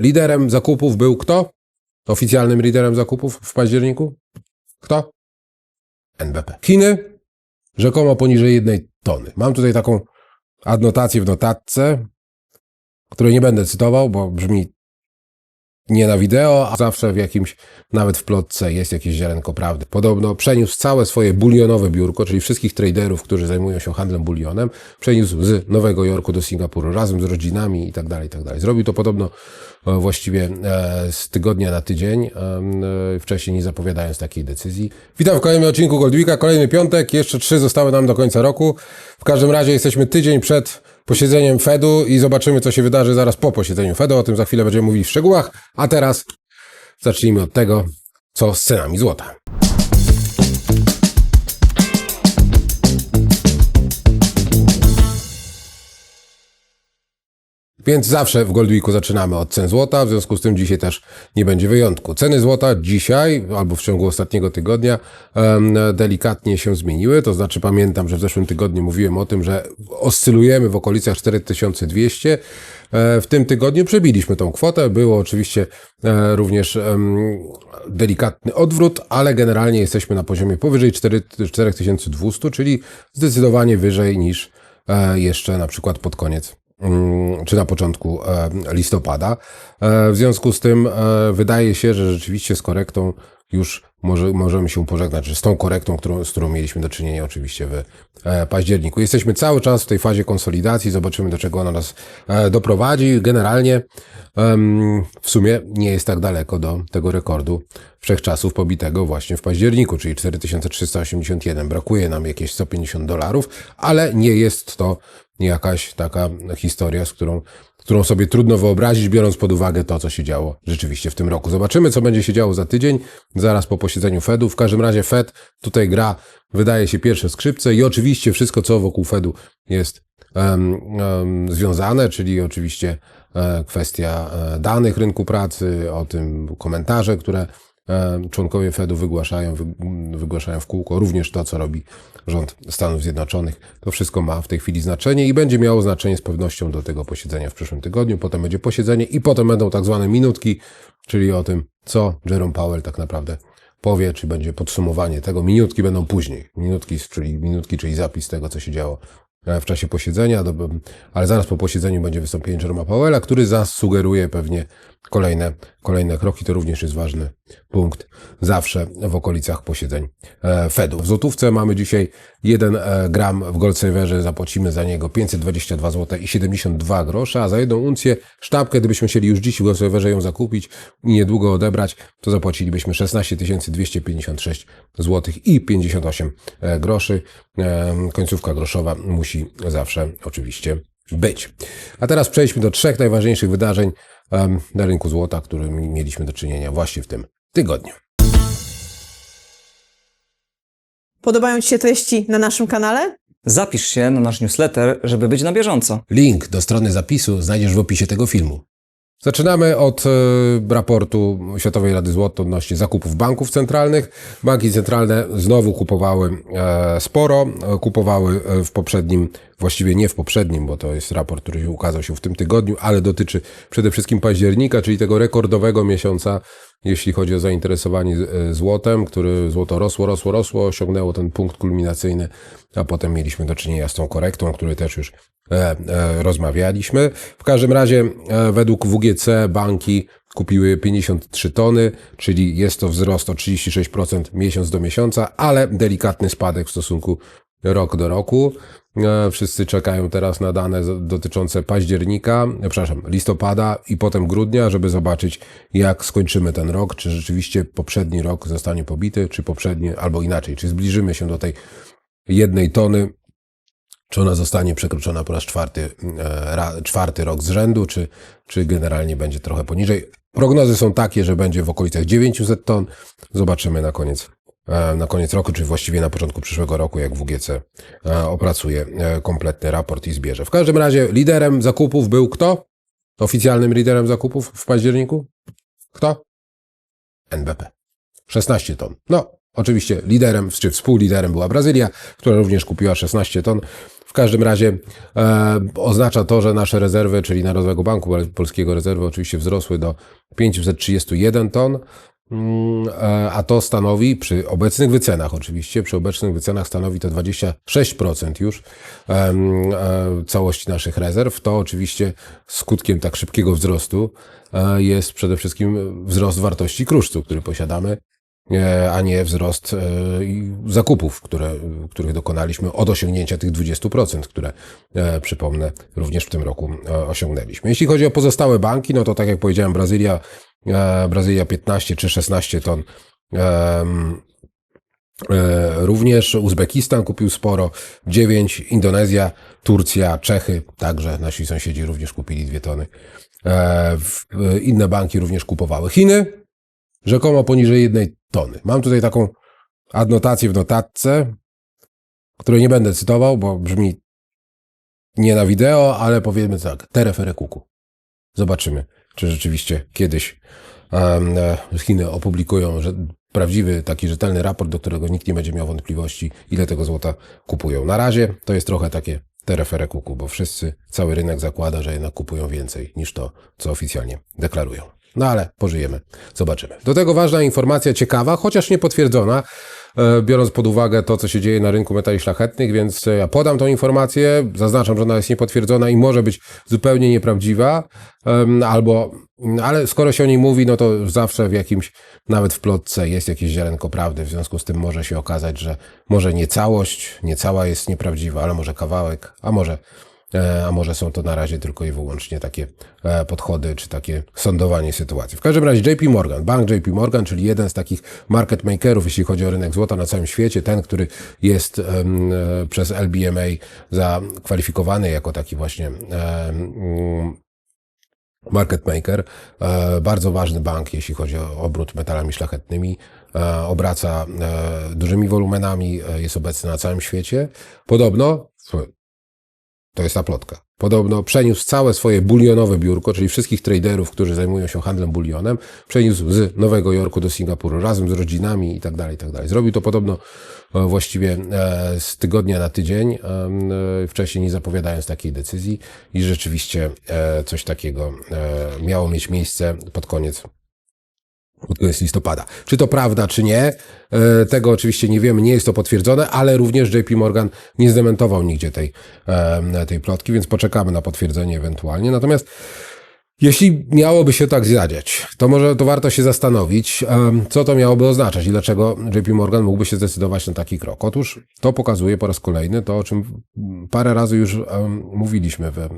Liderem zakupów był kto? Oficjalnym liderem zakupów w październiku? Kto? NBP. Chiny rzekomo poniżej jednej tony. Mam tutaj taką adnotację w notatce, której nie będę cytował, bo brzmi nie na wideo, a zawsze w jakimś, nawet w plotce jest jakieś ziarenko prawdy. Podobno przeniósł całe swoje bulionowe biurko, czyli wszystkich traderów, którzy zajmują się handlem bulionem, przeniósł z Nowego Jorku do Singapuru razem z rodzinami i tak dalej, i tak dalej. Zrobił to podobno e, właściwie e, z tygodnia na tydzień, e, wcześniej nie zapowiadając takiej decyzji. Witam w kolejnym odcinku Goldwika, kolejny piątek, jeszcze trzy zostały nam do końca roku. W każdym razie jesteśmy tydzień przed posiedzeniem Fedu i zobaczymy, co się wydarzy zaraz po posiedzeniu Fedu. O tym za chwilę będziemy mówili w szczegółach. A teraz zacznijmy od tego, co z cenami złota. Więc zawsze w Goldweeku zaczynamy od cen złota, w związku z tym dzisiaj też nie będzie wyjątku. Ceny złota dzisiaj, albo w ciągu ostatniego tygodnia, delikatnie się zmieniły. To znaczy, pamiętam, że w zeszłym tygodniu mówiłem o tym, że oscylujemy w okolicach 4200. E, W tym tygodniu przebiliśmy tą kwotę. Było oczywiście e, również delikatny odwrót, ale generalnie jesteśmy na poziomie powyżej 4 4200, czyli zdecydowanie wyżej niż e, jeszcze na przykład pod koniec czy na początku e, listopada. E, W związku z tym e, wydaje się, że rzeczywiście z korektą już może, możemy się pożegnać, że z tą korektą, którą, z którą mieliśmy do czynienia oczywiście w październiku. Jesteśmy cały czas w tej fazie konsolidacji, zobaczymy do czego ona nas doprowadzi. Generalnie w sumie nie jest tak daleko do tego rekordu wszechczasów pobitego właśnie w październiku, czyli 4381. Brakuje nam jakieś 150 dolarów, ale nie jest to jakaś taka historia, z którą, którą sobie trudno wyobrazić, biorąc pod uwagę to, co się działo rzeczywiście w tym roku. Zobaczymy, co będzie się działo za tydzień, zaraz po posiedzeniu Fedu. W każdym razie Fed tutaj gra, wydaje się, pierwsze skrzypce i oczywiście wszystko, co wokół Fedu jest em, em, związane, czyli oczywiście e, kwestia e, danych rynku pracy, o tym komentarze, które członkowie Fedu wygłaszają, wy, wygłaszają w kółko, również to, co robi rząd Stanów Zjednoczonych. To wszystko ma w tej chwili znaczenie i będzie miało znaczenie z pewnością do tego posiedzenia w przyszłym tygodniu. Potem będzie posiedzenie i potem będą tak zwane minutki, czyli o tym, co Jerome Powell tak naprawdę powie, czy będzie podsumowanie tego. Minutki będą później. Minutki, czyli minutki, czyli zapis tego, co się działo e, w czasie posiedzenia, ale zaraz po posiedzeniu będzie wystąpienie Jeroma Powella, który zasugeruje pewnie kolejne, kolejne kroki. To również jest ważny punkt zawsze w okolicach posiedzeń e, Fedu. W złotówce mamy dzisiaj 1 e, gram w Goldsaverze, zapłacimy za niego 522 zł i 72 grosze, a za jedną uncję sztabkę, gdybyśmy chcieli już dziś w Goldsaverze ją zakupić i niedługo odebrać, to zapłacilibyśmy 16 256 zł i 58 e, groszy. Końcówka groszowa musi zawsze oczywiście być. A teraz przejdźmy do trzech najważniejszych wydarzeń na rynku złota, którymi mieliśmy do czynienia właśnie w tym tygodniu. Podobają Ci się treści na naszym kanale? Zapisz się na nasz newsletter, żeby być na bieżąco. Link do strony zapisu znajdziesz w opisie tego filmu. Zaczynamy od e, raportu Światowej Rady Złota odnośnie zakupów banków centralnych. Banki centralne znowu kupowały e, sporo, e, kupowały e, w poprzednim, właściwie nie w poprzednim, bo to jest raport, który ukazał się w tym tygodniu, ale dotyczy przede wszystkim października, czyli tego rekordowego miesiąca, jeśli chodzi o zainteresowanie złotem, który złoto rosło, rosło, rosło, osiągnęło ten punkt kulminacyjny, a potem mieliśmy do czynienia z tą korektą, o której też już rozmawialiśmy. W każdym razie e, według WGC banki kupiły 53 tony, czyli jest to wzrost o 36% miesiąc do miesiąca, ale delikatny spadek w stosunku rok do roku. E, Wszyscy czekają teraz na dane dotyczące października, e, przepraszam, listopada i potem grudnia, żeby zobaczyć, jak skończymy ten rok, czy rzeczywiście poprzedni rok zostanie pobity, czy poprzedni, albo inaczej, czy zbliżymy się do tej jednej tony, czy ona zostanie przekroczona po raz czwarty, e, czwarty rok z rzędu, czy, czy generalnie będzie trochę poniżej. Prognozy są takie, że będzie w okolicach 900 ton. Zobaczymy na koniec, e, na koniec roku, czy właściwie na początku przyszłego roku, jak WGC e, opracuje kompletny raport i zbierze. W każdym razie liderem zakupów był kto? Oficjalnym liderem zakupów w październiku? Kto? NBP. 16 ton. No, oczywiście liderem, czy współliderem była Brazylia, która również kupiła 16 ton. W każdym razie e, oznacza to, że nasze rezerwy, czyli Narodowego Banku Polskiego rezerwy oczywiście wzrosły do 531 ton. Mm, e, A to stanowi przy obecnych wycenach, oczywiście, przy obecnych wycenach stanowi to 26% już e, całości naszych rezerw. To oczywiście skutkiem tak szybkiego wzrostu e, jest przede wszystkim wzrost wartości kruszcu, który posiadamy, a nie wzrost e, zakupów, które, których dokonaliśmy od osiągnięcia tych 20%, które, e, przypomnę, również w tym roku e, osiągnęliśmy. Jeśli chodzi o pozostałe banki, no to tak jak powiedziałem, Brazylia, e, Brazylia 15 czy 16 ton E, Również Uzbekistan kupił sporo, 9, Indonezja, Turcja, Czechy, także nasi sąsiedzi również kupili dwie tony. E, e, Inne banki również kupowały. Chiny rzekomo poniżej jednej tony. Mam tutaj taką adnotację w notatce, której nie będę cytował, bo brzmi nie na wideo, ale powiedzmy tak, terefere kuku. Zobaczymy, czy rzeczywiście kiedyś e, Chiny opublikują że prawdziwy, taki rzetelny raport, do którego nikt nie będzie miał wątpliwości, ile tego złota kupują. Na razie to jest trochę takie terefere kuku, bo wszyscy, cały rynek zakłada, że jednak kupują więcej niż to, co oficjalnie deklarują. No ale pożyjemy, zobaczymy. Do tego ważna informacja ciekawa, chociaż nie potwierdzona, e, biorąc pod uwagę to, co się dzieje na rynku metali szlachetnych, więc e, ja podam tą informację, zaznaczam, że ona jest niepotwierdzona i może być zupełnie nieprawdziwa, albo, ale skoro się o niej mówi, no to zawsze w jakimś, nawet w plotce jest jakieś ziarenko prawdy, w związku z tym może się okazać, że może nie całość, nie cała jest nieprawdziwa, ale może kawałek, a może a może są to na razie tylko i wyłącznie takie e, podchody, czy takie sądowanie sytuacji. W każdym razie JP Morgan, bank JP Morgan, czyli jeden z takich market makerów, jeśli chodzi o rynek złota na całym świecie, ten, który jest e, przez LBMA zakwalifikowany jako taki właśnie mm, market maker, e, bardzo ważny bank, jeśli chodzi o obrót metalami szlachetnymi, e, obraca e, dużymi wolumenami, e, jest obecny na całym świecie. Podobno, to jest ta plotka. Podobno przeniósł całe swoje bulionowe biurko, czyli wszystkich traderów, którzy zajmują się handlem bulionem, przeniósł z Nowego Jorku do Singapuru razem z rodzinami i tak dalej, i tak dalej. Zrobił to podobno e, właściwie e, z tygodnia na tydzień, e, wcześniej nie zapowiadając takiej decyzji i rzeczywiście coś takiego miało mieć miejsce pod koniec pod koniec listopada. Czy to prawda, czy nie? E, Tego oczywiście nie wiemy, nie jest to potwierdzone, ale również JP Morgan nie zdementował nigdzie tej, e, tej plotki, więc poczekamy na potwierdzenie ewentualnie. Natomiast jeśli miałoby się tak zadziać, to może to warto się zastanowić, co to miałoby oznaczać i dlaczego JP Morgan mógłby się zdecydować na taki krok. Otóż to pokazuje po raz kolejny to, o czym parę razy już mówiliśmy w, e,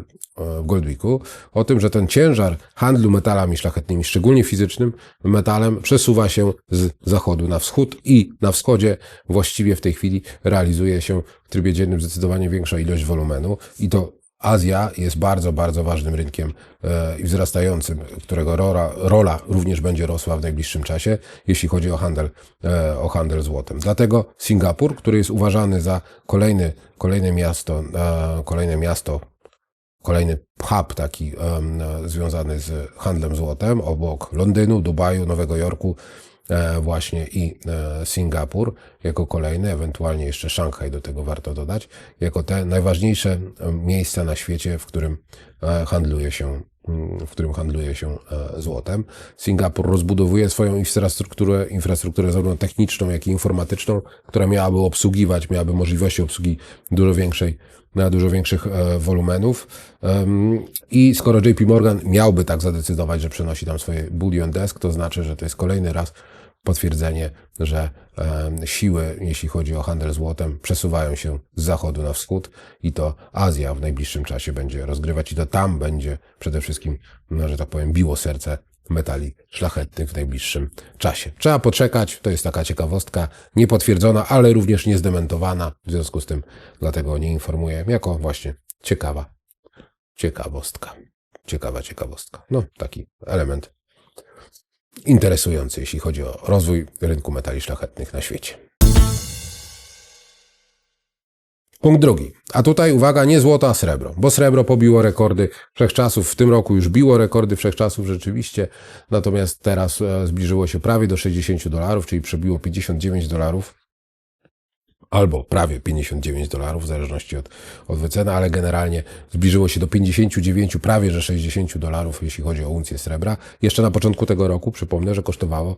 w Goldweeku, o tym, że ten ciężar handlu metalami szlachetnymi, szczególnie fizycznym metalem, przesuwa się z zachodu na wschód i na wschodzie właściwie w tej chwili realizuje się w trybie dziennym zdecydowanie większa ilość wolumenu i to Azja jest bardzo, bardzo ważnym rynkiem e, i wzrastającym, którego rola, rola również będzie rosła w najbliższym czasie, jeśli chodzi o handel, e, o handel złotem. Dlatego Singapur, który jest uważany za kolejny, kolejne miasto, e, kolejne miasto, kolejny hub taki związany z handlem złotem, obok Londynu, Dubaju, Nowego Jorku, właśnie i e, Singapur jako kolejny, ewentualnie jeszcze Szanghaj do tego warto dodać, jako te najważniejsze e, miejsca na świecie, w którym e, handluje się mm, w którym handluje się e, złotem. Singapur rozbudowuje swoją infrastrukturę, infrastrukturę zarówno techniczną, jak i informatyczną, która miałaby obsługiwać, miałaby możliwości obsługi dużo większej, na dużo większych e, wolumenów. I skoro JP Morgan miałby tak zadecydować, że przenosi tam swoje bullion desk, to znaczy, że to jest kolejny raz potwierdzenie, że siły, jeśli chodzi o handel złotem, przesuwają się z zachodu na wschód i to Azja w najbliższym czasie będzie rozgrywać i to tam będzie przede wszystkim, no, że tak powiem, biło serce metali szlachetnych w najbliższym czasie. Trzeba poczekać, to jest taka ciekawostka, niepotwierdzona, ale również niezdementowana, w związku z tym dlatego nie informuję, jako właśnie ciekawa ciekawostka. Ciekawa ciekawostka. No, taki element interesujący, jeśli chodzi o rozwój rynku metali szlachetnych na świecie. Punkt drugi. A tutaj uwaga, nie złoto, a srebro, bo srebro pobiło rekordy wszechczasów. W tym roku już biło rekordy wszechczasów rzeczywiście, natomiast teraz e, zbliżyło się prawie do 60 dolarów, czyli przebiło 59 dolarów. Albo prawie 59 dolarów, w zależności od, od wyceny, ale generalnie zbliżyło się do 59, prawie że 60 dolarów, jeśli chodzi o uncję srebra. Jeszcze na początku tego roku, przypomnę, że kosztowało,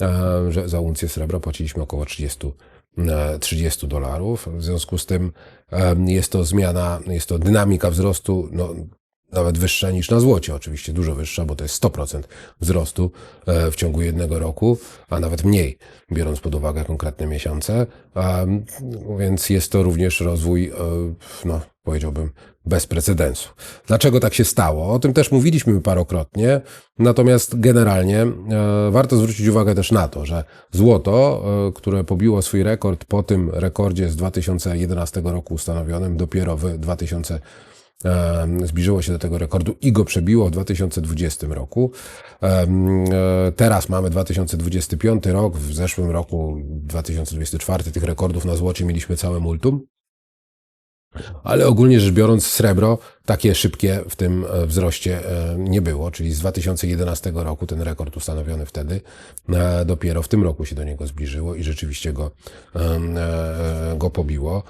e, że za uncję srebra płaciliśmy około 30 e, 30 dolarów. W związku z tym e, jest to zmiana, jest to dynamika wzrostu, no, nawet wyższa niż na złocie, oczywiście dużo wyższa, bo to jest 100% wzrostu e, w ciągu jednego roku, a nawet mniej, biorąc pod uwagę konkretne miesiące. Więc jest to również rozwój, e, no, powiedziałbym, bez precedensu. Dlaczego tak się stało? O tym też mówiliśmy parokrotnie, natomiast generalnie e, warto zwrócić uwagę też na to, że złoto, które pobiło swój rekord po tym rekordzie z 2011 roku ustanowionym, dopiero w 2000 e, zbliżyło się do tego rekordu i go przebiło w 2020 roku. E, Teraz mamy 2025 rok, w zeszłym roku 2024 tych rekordów na złocie mieliśmy całe multum. Ale ogólnie rzecz biorąc, srebro takie szybkie w tym e, wzroście e, nie było, czyli z 2011 roku ten rekord ustanowiony wtedy e, dopiero w tym roku się do niego zbliżyło i rzeczywiście go, go pobiło.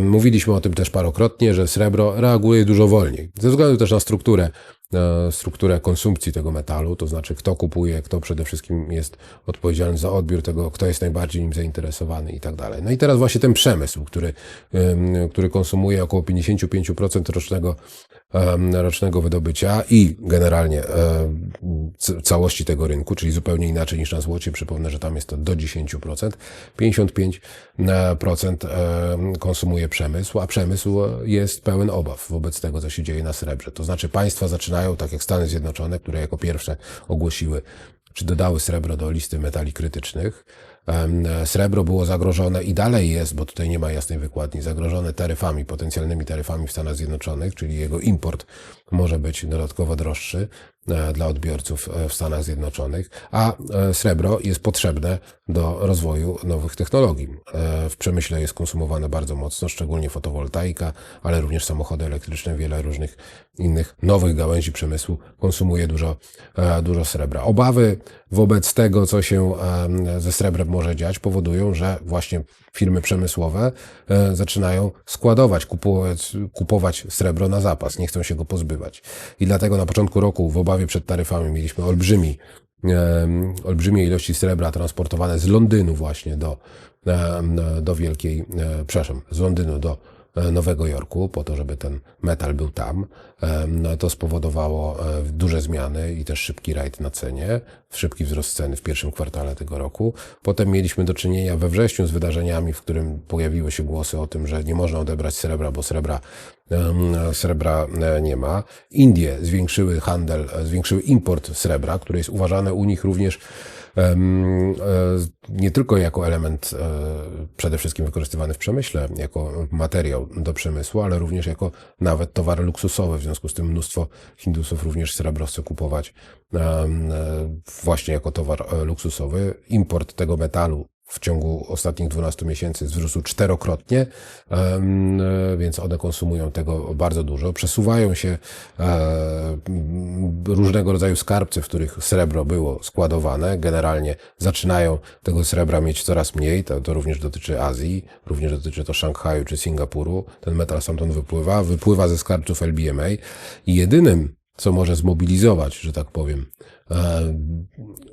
Mówiliśmy o tym też parokrotnie, że srebro reaguje dużo wolniej, ze względu też na strukturę strukturę konsumpcji tego metalu, to znaczy kto kupuje, kto przede wszystkim jest odpowiedzialny za odbiór tego, kto jest najbardziej nim zainteresowany i tak dalej. No i teraz właśnie ten przemysł, który, który konsumuje około 55% rocznego, rocznego wydobycia i generalnie całości tego rynku, czyli zupełnie inaczej niż na złocie. Przypomnę, że tam jest to do 10%. 55% em, konsumuje przemysł, a przemysł e, jest pełen obaw wobec tego, co się dzieje na srebrze. To znaczy państwa zaczynają, tak jak Stany Zjednoczone, które jako pierwsze ogłosiły, czy dodały srebro do listy metali krytycznych. Srebro było zagrożone i dalej jest, bo tutaj nie ma jasnej wykładni, zagrożone taryfami, potencjalnymi taryfami w Stanach Zjednoczonych, czyli jego import może być dodatkowo droższy dla odbiorców e, w Stanach Zjednoczonych, a e, srebro jest potrzebne do rozwoju nowych technologii. E, W przemyśle jest konsumowane bardzo mocno, szczególnie fotowoltaika, ale również samochody elektryczne, wiele różnych innych nowych gałęzi przemysłu konsumuje dużo, e, dużo srebra. Obawy wobec tego, co się ze srebrem może dziać, powodują, że właśnie firmy przemysłowe e, zaczynają składować, kupować, kupować srebro na zapas, nie chcą się go pozbywać. I dlatego na początku roku w obawie przed taryfami mieliśmy olbrzymi, olbrzymie ilości srebra transportowane z Londynu właśnie do, do Wielkiej, e, przepraszam, z Londynu do e, Nowego Jorku, po to, żeby ten metal był tam. No, To spowodowało e, duże zmiany i też szybki rajd na cenie, szybki wzrost ceny w pierwszym kwartale tego roku. Potem mieliśmy do czynienia we wrześniu z wydarzeniami, w którym pojawiły się głosy o tym, że nie można odebrać srebra, bo srebra, srebra e, nie ma. Indie zwiększyły handel, e, zwiększyły import srebra, który jest uważany u nich również e, nie tylko jako element przede wszystkim wykorzystywany w przemyśle, jako materiał do przemysłu, ale również jako nawet towar luksusowy. W związku z tym mnóstwo Hindusów również srebro chce kupować właśnie jako towar luksusowy. Import tego metalu w ciągu ostatnich 12 miesięcy wzrósł czterokrotnie, e, więc one konsumują tego bardzo dużo. Przesuwają się e, różnego rodzaju skarbce, w których srebro było składowane. Generalnie zaczynają tego srebra mieć coraz mniej. To, to również dotyczy Azji, również dotyczy to Szanghaju czy Singapuru. Ten metal stamtąd wypływa, wypływa ze skarbców LBMA i jedynym, co może zmobilizować, że tak powiem, e,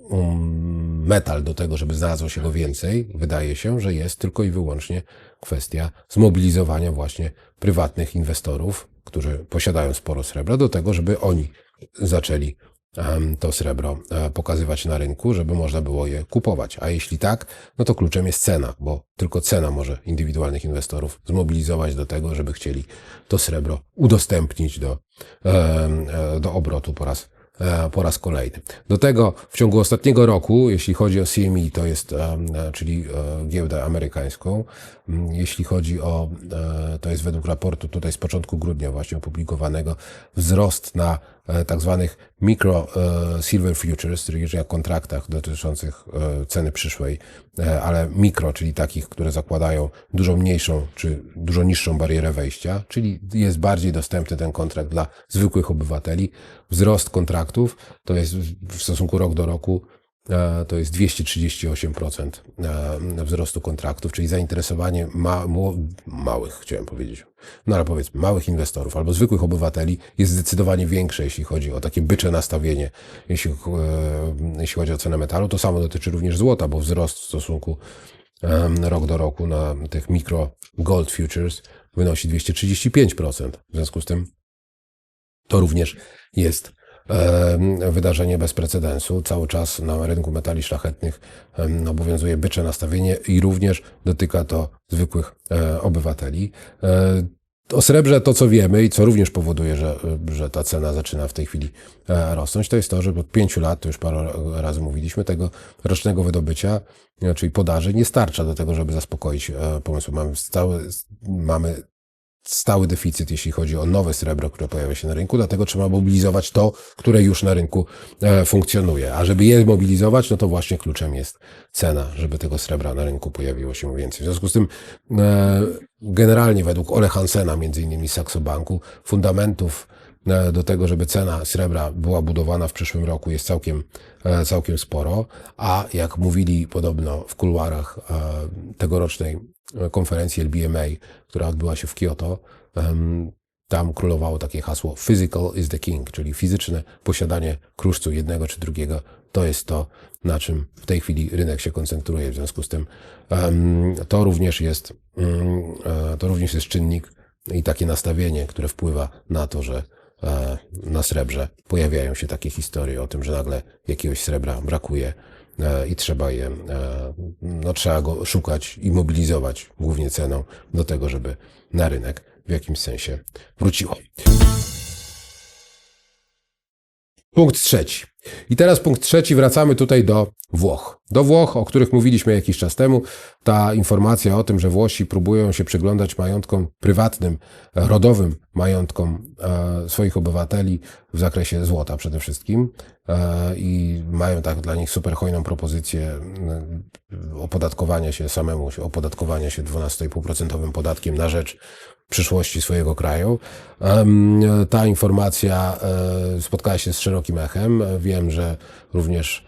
um, metal do tego, żeby znalazło się go więcej, wydaje się, że jest tylko i wyłącznie kwestia zmobilizowania właśnie prywatnych inwestorów, którzy posiadają sporo srebra, do tego, żeby oni zaczęli to srebro e, pokazywać na rynku, żeby można było je kupować. A jeśli tak, no to kluczem jest cena, bo tylko cena może indywidualnych inwestorów zmobilizować do tego, żeby chcieli to srebro udostępnić do, e, do obrotu po raz e, po raz kolejny. Do tego w ciągu ostatniego roku, jeśli chodzi o CME, to jest, czyli giełdę amerykańską, m, jeśli chodzi o, to jest według raportu tutaj z początku grudnia właśnie opublikowanego, wzrost na tak zwanych micro e, silver futures, czyli na kontraktach dotyczących e, ceny przyszłej, e, ale mikro, czyli takich, które zakładają dużo mniejszą czy dużo niższą barierę wejścia, czyli jest bardziej dostępny ten kontrakt dla zwykłych obywateli. Wzrost kontraktów to jest w stosunku rok do roku e, to jest 238% e, wzrostu kontraktów, czyli zainteresowanie ma, małych, chciałem powiedzieć, no ale powiedzmy małych inwestorów albo zwykłych obywateli jest zdecydowanie większe, jeśli chodzi o takie bycze nastawienie, jeśli, e, jeśli chodzi o cenę metalu. To samo dotyczy również złota, bo wzrost w stosunku rok do roku na tych mikro gold futures wynosi 235%. W związku z tym to również jest wydarzenie bez precedensu. Cały czas na rynku metali szlachetnych obowiązuje bycze nastawienie i również dotyka to zwykłych e, obywateli. E, o srebrze to, co wiemy i co również powoduje, że, że ta cena zaczyna w tej chwili e, rosnąć, to jest to, że od pięciu lat, to już parę razy mówiliśmy, tego rocznego wydobycia, czyli podaży, nie starcza do tego, żeby zaspokoić pomysł. Mamy stały, mamy stały deficyt, jeśli chodzi o nowe srebro, które pojawia się na rynku, dlatego trzeba mobilizować to, które już na rynku e, funkcjonuje. A żeby je mobilizować, no to właśnie kluczem jest cena, żeby tego srebra na rynku pojawiło się więcej. W związku z tym e, generalnie według Ole Hansena, między innymi Saxo Banku, fundamentów do tego, żeby cena srebra była budowana w przyszłym roku jest całkiem, e, całkiem sporo, a jak mówili podobno w kuluarach e, tegorocznej e, konferencji LBMA, która odbyła się w Kyoto, tam królowało takie hasło physical is the king, czyli fizyczne posiadanie kruszcu jednego czy drugiego. To jest to, na czym w tej chwili rynek się koncentruje. W związku z tym to również jest, mm, e, to również jest czynnik i takie nastawienie, które wpływa na to, że e, na srebrze pojawiają się takie historie o tym, że nagle jakiegoś srebra brakuje e, i trzeba je, e, no trzeba go szukać i mobilizować głównie ceną do tego, żeby na rynek w jakimś sensie wróciło. Punkt trzeci. I teraz punkt trzeci, wracamy tutaj do Włoch. Do Włoch, o których mówiliśmy jakiś czas temu. Ta informacja o tym, że Włosi próbują się przyglądać majątkom prywatnym, rodowym majątkom e, swoich obywateli w zakresie złota przede wszystkim e, i mają tak dla nich super hojną propozycję e, opodatkowania się samemu, opodatkowania się 12,5% podatkiem na rzecz przyszłości swojego kraju. Ta informacja e, spotkała się z szerokim echem. Wiem, że również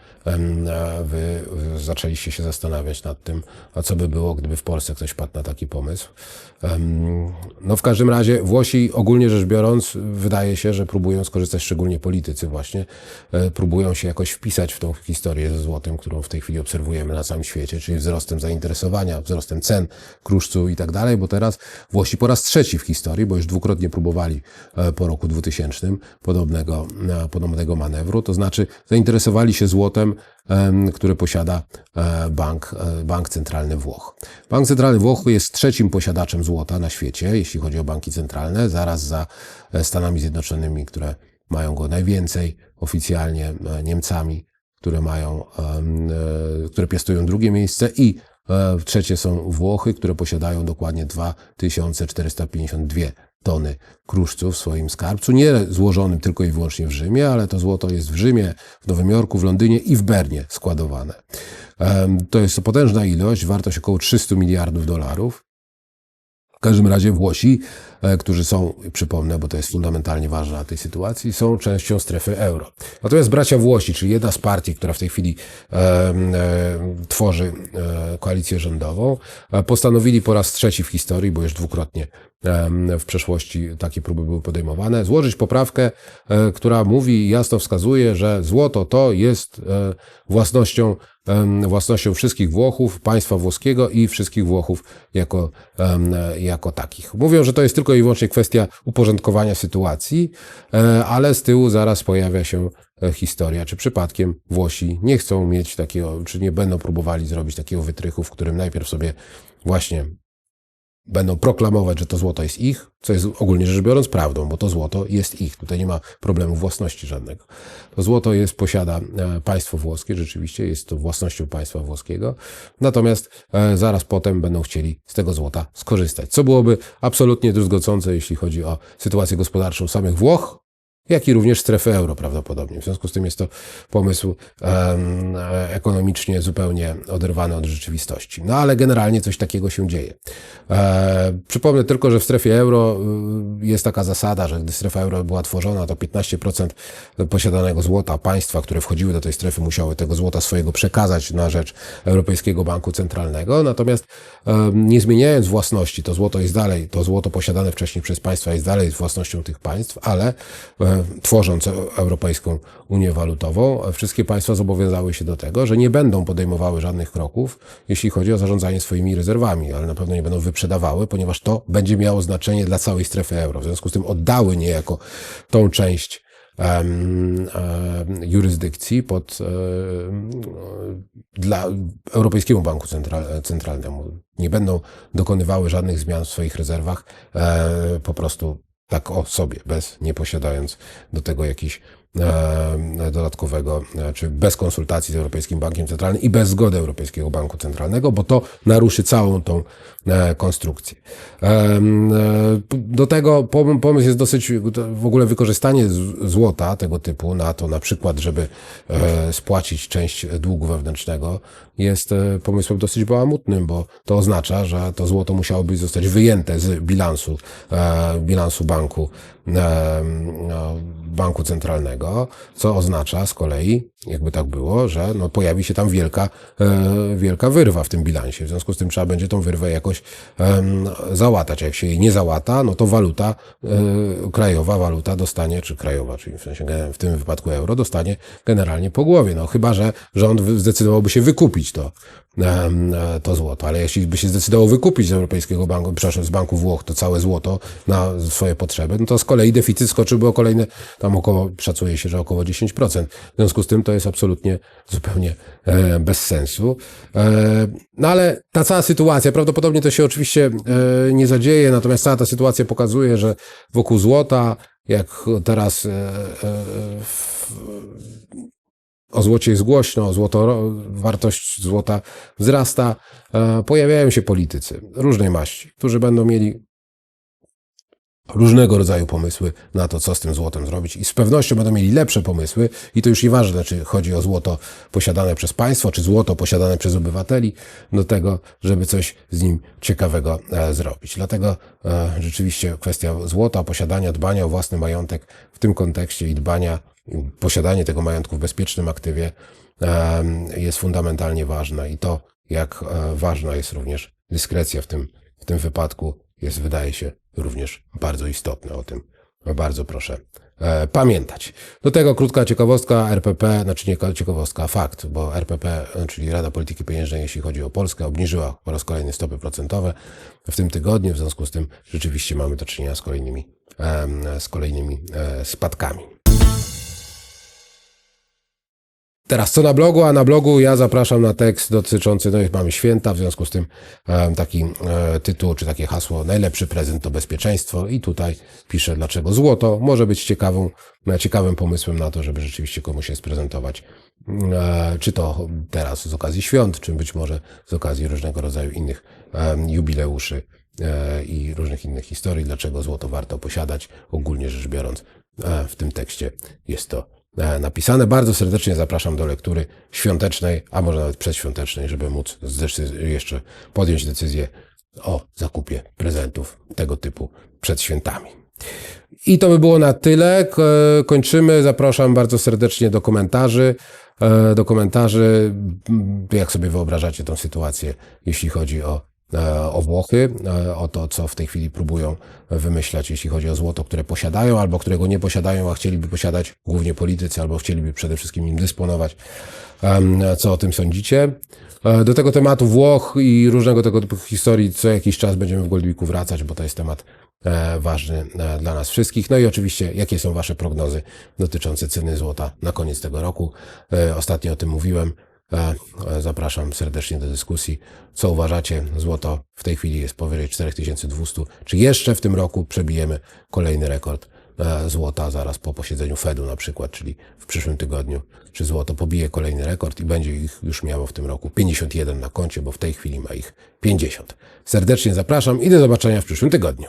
wy zaczęliście się zastanawiać nad tym, a co by było, gdyby w Polsce ktoś padł na taki pomysł. No w każdym razie Włosi ogólnie rzecz biorąc wydaje się, że próbują skorzystać, szczególnie politycy właśnie, e, próbują się jakoś wpisać w tą historię ze złotem, którą w tej chwili obserwujemy na całym świecie, czyli wzrostem zainteresowania, wzrostem cen kruszcu i tak dalej, bo teraz Włosi po raz trzeci w historii, bo już dwukrotnie próbowali e, po roku 2000 podobnego, e, podobnego manewru, to znaczy zainteresowali się złotem, em, które posiada e, bank, e, bank Centralny Włoch. Bank Centralny Włoch jest trzecim posiadaczem złota na świecie, jeśli chodzi o banki centralne, zaraz za e, Stanami Zjednoczonymi, które mają go najwięcej, oficjalnie Niemcami, które mają, które piastują drugie miejsce i trzecie są Włochy, które posiadają dokładnie 2452 tony kruszców w swoim skarbcu, nie złożonym tylko i wyłącznie w Rzymie, ale to złoto jest w Rzymie, w Nowym Jorku, w Londynie i w Bernie składowane. To jest to potężna ilość, wartość około 300 miliardów dolarów. W każdym razie Włosi, e, którzy są, przypomnę, bo to jest fundamentalnie ważne dla tej sytuacji, są częścią strefy euro. Natomiast bracia Włosi, czyli jedna z partii, która w tej chwili e, e, tworzy e, koalicję rządową, e, postanowili po raz trzeci w historii, bo już dwukrotnie w przeszłości takie próby były podejmowane, złożyć poprawkę, e, która mówi jasno wskazuje, że złoto to jest e, własnością własnością wszystkich Włochów, państwa włoskiego i wszystkich Włochów jako, e, jako takich. Mówią, że to jest tylko i wyłącznie kwestia uporządkowania sytuacji, ale z tyłu zaraz pojawia się historia, czy przypadkiem Włosi nie chcą mieć takiego, czy nie będą próbowali zrobić takiego wytrychu, w którym najpierw sobie właśnie będą proklamować, że to złoto jest ich, co jest ogólnie rzecz biorąc prawdą, bo to złoto jest ich. Tutaj nie ma problemu własności żadnego. To złoto jest, posiada e, państwo włoskie, rzeczywiście jest to własnością państwa włoskiego, natomiast e, zaraz potem będą chcieli z tego złota skorzystać, co byłoby absolutnie druzgocące, jeśli chodzi o sytuację gospodarczą samych Włoch, jak i również strefy euro prawdopodobnie. W związku z tym jest to pomysł e, ekonomicznie zupełnie oderwany od rzeczywistości. No ale generalnie coś takiego się dzieje. E, przypomnę tylko, że w strefie euro y, jest taka zasada, że gdy strefa euro była tworzona, to 15% posiadanego złota państwa, które wchodziły do tej strefy, musiały tego złota swojego przekazać na rzecz Europejskiego Banku Centralnego. Natomiast em, nie zmieniając własności, to złoto jest dalej, to złoto posiadane wcześniej przez państwa jest dalej własnością tych państw, ale tworząc Europejską Unię Walutową, wszystkie państwa zobowiązały się do tego, że nie będą podejmowały żadnych kroków, jeśli chodzi o zarządzanie swoimi rezerwami, ale na pewno nie będą wyprzedawały, ponieważ to będzie miało znaczenie dla całej strefy euro. W związku z tym oddały niejako tą część em, em, jurysdykcji pod, em, dla Europejskiemu Banku Central, Centralnemu. Nie będą dokonywały żadnych zmian w swoich rezerwach, e, po prostu tak o sobie, bez, nie posiadając do tego jakichś dodatkowego, e, czy bez konsultacji z Europejskim Bankiem Centralnym i bez zgody Europejskiego Banku Centralnego, bo to naruszy całą tą e, konstrukcję. E, Do tego pom- pomysł jest dosyć, w ogóle wykorzystanie złota tego typu na to na przykład, żeby e, spłacić część długu wewnętrznego jest e, pomysłem dosyć bałamutnym, bo to oznacza, że to złoto musiałoby zostać wyjęte z bilansu, e, bilansu banku, e, no, banku centralnego, co oznacza z kolei, jakby tak było, że no, pojawi się tam wielka, e, wielka wyrwa w tym bilansie. W związku z tym trzeba będzie tą wyrwę jakoś em, załatać. Jak się jej nie załata, no to waluta, e, krajowa waluta dostanie, czy krajowa, czyli w sensie w tym wypadku euro, dostanie generalnie po głowie. No chyba, że rząd zdecydowałby się wykupić to, e, to złoto. Ale jeśli by się zdecydował wykupić z Europejskiego Banku, przepraszam, z Banku Włoch to całe złoto na swoje potrzeby, no to z kolei deficyt skoczyłby o kolejne, tam około, szacuje się, że około 10%. W związku z tym to jest absolutnie zupełnie e, bez sensu. E, no ale ta cała sytuacja, prawdopodobnie to się oczywiście e, nie zadzieje, natomiast cała ta sytuacja pokazuje, że wokół złota, jak teraz e, e, w, o złocie jest głośno, złoto, wartość złota wzrasta, e, pojawiają się politycy różnej maści, którzy będą mieli różnego rodzaju pomysły na to, co z tym złotem zrobić i z pewnością będą mieli lepsze pomysły i to już nieważne, czy chodzi o złoto posiadane przez państwo, czy złoto posiadane przez obywateli, do tego, żeby coś z nim ciekawego e, zrobić. Dlatego e, rzeczywiście kwestia złota, posiadania, dbania o własny majątek w tym kontekście i dbania, posiadanie tego majątku w bezpiecznym aktywie jest fundamentalnie ważne i to, jak e, ważna jest również dyskrecja w tym, w tym wypadku, jest, wydaje się, również bardzo istotne. O tym bardzo proszę e, pamiętać. Do tego krótka ciekawostka RPP, znaczy nie ciekawostka, fakt, bo RPP, e, czyli Rada Polityki Pieniężnej, jeśli chodzi o Polskę, obniżyła po raz kolejny stopy procentowe w tym tygodniu, w związku z tym rzeczywiście mamy do czynienia z kolejnymi, z kolejnymi spadkami. Teraz co na blogu, a na blogu ja zapraszam na tekst dotyczący, no już mamy święta, w związku z tym taki e, tytuł, czy takie hasło, najlepszy prezent to bezpieczeństwo. I tutaj piszę, dlaczego złoto może być ciekawą, e, ciekawym pomysłem na to, żeby rzeczywiście komuś się sprezentować, e, czy to teraz z okazji świąt, czy być może z okazji różnego rodzaju innych jubileuszy i różnych innych historii, dlaczego złoto warto posiadać, ogólnie rzecz biorąc, w tym tekście jest to napisane. Bardzo serdecznie zapraszam do lektury świątecznej, a może nawet przedświątecznej, żeby móc jeszcze podjąć decyzję o zakupie prezentów tego typu przed świętami. I to by było na tyle. Kończymy. Zapraszam bardzo serdecznie do komentarzy. e, Do komentarzy, jak sobie wyobrażacie tą sytuację, jeśli chodzi o, e, o Włochy, e, o to, co w tej chwili próbują wymyślać, jeśli chodzi o złoto, które posiadają albo którego nie posiadają, a chcieliby posiadać głównie politycy, albo chcieliby przede wszystkim nim dysponować. Co o tym sądzicie? E, Do tego tematu Włoch i różnego tego typu historii co jakiś czas będziemy w Goldwiku wracać, bo to jest temat e, ważny e, dla nas wszystkich. No i oczywiście, jakie są Wasze prognozy dotyczące ceny złota na koniec tego roku? E, Ostatnio o tym mówiłem. E, e, Zapraszam serdecznie do dyskusji. Co uważacie? Złoto w tej chwili jest powyżej 4200. Czy jeszcze w tym roku przebijemy kolejny rekord e, złota zaraz po posiedzeniu Fedu na przykład, czyli w przyszłym tygodniu? Czy złoto pobije kolejny rekord i będzie ich już miało w tym roku 51 na koncie, bo w tej chwili ma ich 50. Serdecznie zapraszam i do zobaczenia w przyszłym tygodniu.